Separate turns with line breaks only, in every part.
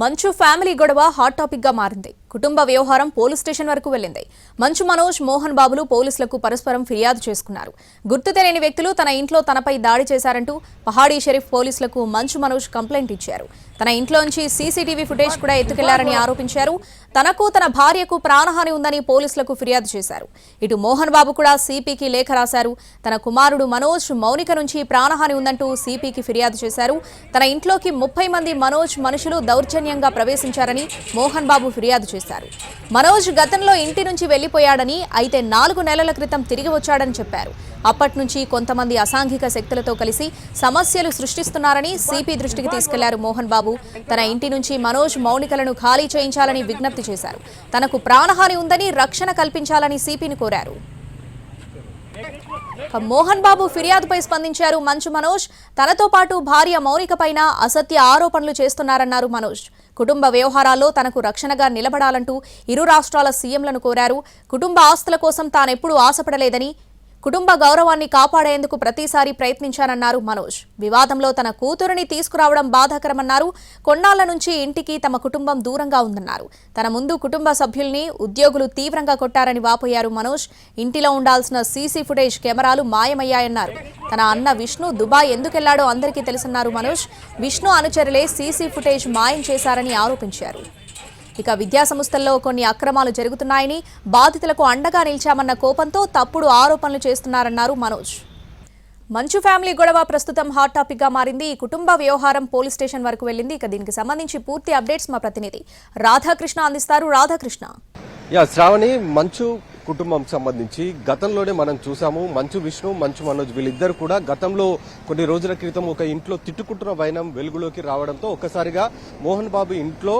మంచు ఫ్యామిలీ గొడవ హాట్ టాపిక్గా మారింది. కుటుంబ వ్యవహారం పోలీస్ స్టేషన్ వరకు వెళ్ళింది. మంచు మనోజ్ మోహన్ బాబులు పోలీసులకు పరస్పరం ఫిర్యాదు చేసుకున్నారు. గుర్తు తెలియని వ్యక్తులు తన ఇంట్లో తనపై దాడి చేశారంటూ పహాడీ షరీఫ్ పోలీసులకు మంచు మనోజ్ కంప్లైంట్ ఇచ్చారు. తన ఇంట్లోంచి సీసీటీవీ ఫుటేజ్ కూడా ఎత్తుకెళ్ళారని ఆరోపించారు. తనకు తన భార్యకు ప్రాణహాని ఉందని పోలీసులకు ఫిర్యాదు చేశారు. ఇటు మోహన్ బాబు కూడా సిపికి లేఖ రాశారు. తన కుమారుడు మనోజ్ మౌనిక నుంచి ప్రాణహాని ఉందంటూ సిపికి ఫిర్యాదు చేశారు. తన ఇంట్లోకి ముప్పై మంది మనోజ్ మనుషులు దౌర్జన్యంగా ప్రవేశించారని మోహన్ బాబు ఫిర్యాదు చేశారు. మనోజ్ గతంలో ఇంటి నుంచి వెళ్ళిపోయాడని అయితే నాలుగు నెలల క్రితం తిరిగి వచ్చాడని చెప్పారు. అప్పటి నుంచి కొంతమంది అసాంఘిక శక్తులతో కలిసి సమస్యలు సృష్టిస్తున్నారని సిపి దృష్టికి తీసుకెళ్ళారు మోహన్ బాబు. తన ఇంటి నుంచి మనోజ్ మౌనికలను ఖాళీ చేయించాలని విజ్ఞప్తి చేశారు. తనకు ప్రాణహాని ఉందని రక్షణ కల్పించాలని సిపిని కోరారు. మోహన్ బాబు ఫిర్యాదుపై స్పందించారు మంచు మనోజ్. తనతో పాటు భార్య మౌనిక పైన అసత్య ఆరోపణలు చేస్తున్నారన్నారు మనోజ్. కుటుంబ వ్యవహారాల్లో తనకు రక్షణగా నిలబడాలంటూ ఇరు రాష్ట్రాల సీఎంలను కోరారు. కుటుంబ ఆస్తుల కోసం తానెప్పుడూ ఆశపడలేదని కుటుంబ గౌరవాన్ని కాపాడేందుకు ప్రతిసారి ప్రయత్నించానన్నారు మనోజ్. వివాదంలో తన కూతురిని తీసుకురావడం బాధాకరమన్నారు. కొన్నాళ్ళ నుంచి ఇంటికి తమ కుటుంబం దూరంగా ఉందన్నారు. తన ముందు కుటుంబ సభ్యుల్ని ఉద్యోగులు తీవ్రంగా కొట్టారని వాపోయారు మనోజ్. ఇంటిలో ఉండాల్సిన సీసీ ఫుటేజ్ కెమెరాలు మాయమయ్యాయన్నారు. తన అన్న విష్ణు దుబాయ్ ఎందుకెళ్ళాడో అందరికీ తెలుసన్నారు మనోజ్. విష్ణు అనుచరులే సీసీ ఫుటేజ్ మాయం చేశారని ఆరోపించారు. ఇక విద్యా సంస్థల్లో కొన్ని అక్రమాలు జరుగుతున్నాయని బాధితులకు అండగా నిలిచామన్న కోపంతో తప్పుడు ఆరోపణలు చేస్తున్నారన్నారు మనోజ్. మంచు ఫ్యామిలీ గొడవ ప్రస్తుతం హాట్ టాపిక్గా మారింది. ఈ కుటుంబ వ్యవహారం పోలీస్ స్టేషన్ వరకు వెళ్ళింది. ఇక దీనికి సంబంధించి పూర్తి అప్డేట్స్ మా ప్రతినిధి రాధాకృష్ణ అందిస్తారు. రాధాకృష్ణ.
యా శ్రావణి మంచు కుటుంబం సంబంధించి గతంలోనే మనం చూసాము. మంచు విష్ణు మంచు మనోజ్ వీళ్ళిద్దరు కూడా గతంలో కొన్ని రోజుల క్రితం ఒక ఇంట్లో తిట్టుకుంటున్న వైనం వెలుగులోకి రావడంతో ఒక్కసారిగా మోహన్ బాబు ఇంట్లో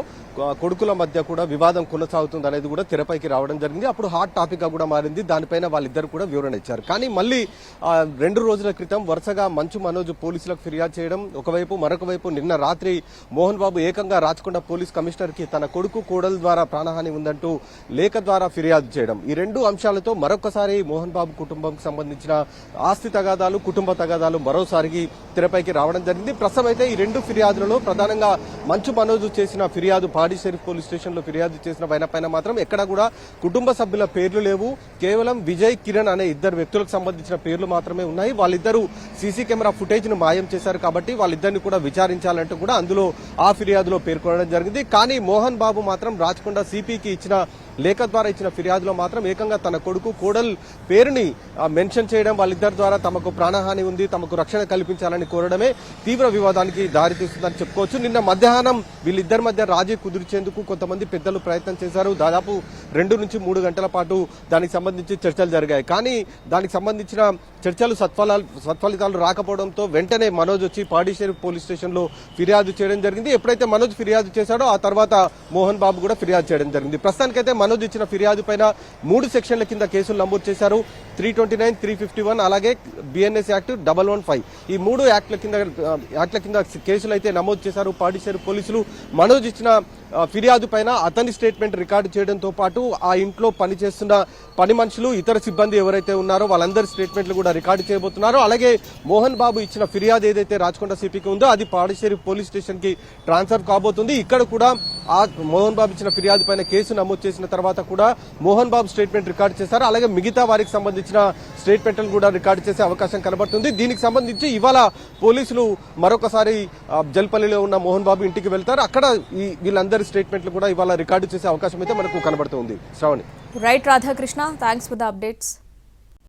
కొడుకుల మధ్య కూడా వివాదం కొనసాగుతుంది అనేది కూడా తెరపైకి రావడం జరిగింది. అప్పుడు హాట్ టాపిక్గా కూడా మారింది. దానిపైన వాళ్ళిద్దరు కూడా వివరణ ఇచ్చారు. కానీ మళ్ళీ రెండు రోజుల క్రితం వరుసగా మంచు మనోజ్ పోలీసులకు ఫిర్యాదు చేయడం ఒకవైపు మరొక వైపు నిన్న రాత్రి మోహన్ బాబు ఏకంగా రాచకొండ పోలీస్ కమిషనర్కి తన కొడుకు కోడల ద్వారా ప్రాణహాని ఉందంటూ లేఖ ద్వారా ఫిర్యాదు చేయడం. ఈ రెండు అంశాలతో మరొకసారి మోహన్ బాబు కుటుంబంకి సంబంధించిన ఆస్తి తగాదాలు కుటుంబ తగాదాలు మరోసారికి తెరపైకి రావడం జరిగింది. ప్రస్తుతం అయితే ఈ రెండు ఫిర్యాదులలో ప్రధానంగా మంచు మనోజ్ చేసిన ఫిర్యాదు పాడి షరీఫ్ పోలీస్ స్టేషన్లో ఫిర్యాదు చేసిన పైన పైన మాత్రం ఎక్కడ కూడా కుటుంబ సభ్యుల పేర్లు లేవు. కేవలం విజయ్ కిరణ్ అనే ఇద్దరు వ్యక్తులకు సంబంధించిన పేర్లు మాత్రమే ఉన్నాయి. వాళ్ళిద్దరూ సీసీ కెమెరా ఫుటేజ్ను మాయం చేశారు కాబట్టి వాళ్ళిద్దరిని కూడా విచారించాలంటూ కూడా అందులో ఆ ఫిర్యాదులో పేర్కొనడం జరిగింది. కానీ మోహన్ బాబు మాత్రం రాచకొండ సిపికి ఇచ్చిన లేఖ ద్వారా ఇచ్చిన ఫిర్యాదులో మాత్రం ఏకంగా తన కొడుకు కోడల్ పేరుని మెన్షన్ చేయడం వాళ్ళిద్దరి ద్వారా తమకు ప్రాణహాని ఉంది తమకు రక్షణ కల్పించాలని కోరడమే తీవ్ర వివాదానికి దారితీస్తుందని చెప్పుకోవచ్చు. నిన్న మధ్యాహ్నం వీళ్ళిద్దరి మధ్య రాజీ కుదిర్చేందుకు కొంతమంది పెద్దలు ప్రయత్నం చేశారు. దాదాపు రెండు నుంచి మూడు గంటల పాటు దానికి సంబంధించి చర్చలు జరిగాయి. కానీ దానికి సంబంధించిన చర్చలు సత్ఫలాలు సత్ఫలితాలు రాకపోవడంతో వెంటనే మనోజ్ వచ్చి పాడిషేరి పోలీస్ స్టేషన్లో ఫిర్యాదు చేయడం జరిగింది. ఎప్పుడైతే మనోజ్ ఫిర్యాదు చేశాడో ఆ తర్వాత మోహన్ బాబు కూడా ఫిర్యాదు చేయడం జరిగింది. ప్రస్తుతానికైతే మనోజ్ ఇచ్చిన ఫిర్యాదు పైన మూడు సెక్షన్ల కింద కేసులు నమోదు చేశారు. Three twenty nine three fifty one అలాగే BNS act double one five ఈ మూడు యాక్ట్ల కింద యాక్ట్ల కింద కేసులు అయితే నమోదు చేశారు. పాడిషేరు పోలీసులు మనోజ్ ఇచ్చిన ఫిర్యాదు పైన అతని స్టేట్మెంట్ రికార్డు చేయడంతో పాటు ఆ ఇంట్లో పనిచేస్తున్న పని మనుషులు ఇతర సిబ్బంది ఎవరైతే ఉన్నారో వాళ్ళందరి స్టేట్మెంట్లు కూడా రికార్డు చేయబోతున్నారు. అలాగే మోహన్ బాబు ఇచ్చిన ఫిర్యాదు ఏదైతే రాచకొండ సిపికి ఉందో అది పాడిషేరి పోలీస్ స్టేషన్కి ట్రాన్స్ఫర్ కాబోతుంది. ఇక్కడ కూడా ఆ మోహన్ బాబు ఇచ్చిన ఫిర్యాదు పైన కేసు నమోదు చేసిన తర్వాత కూడా మోహన్ బాబు స్టేట్మెంట్ రికార్డు చేశారు. అలాగే మిగతా వారికి సంబంధించిన స్టేట్మెంట్లు కూడా రికార్డు చేసే అవకాశం కనబడుతుంది. దీనికి సంబంధించి ఇవాళ పోలీసులు మరొకసారి జల్పల్లిలో ఉన్న మోహన్ బాబు ఇంటికి వెళ్తారు. అక్కడ ఈ వీళ్ళందరి స్టేట్మెంట్లు కూడా ఇవాళ రికార్డు చేసే అవకాశం అయితే మనకు కనబడుతుంది. Shravani.
Right Radhakrishna. Thanks for the updates.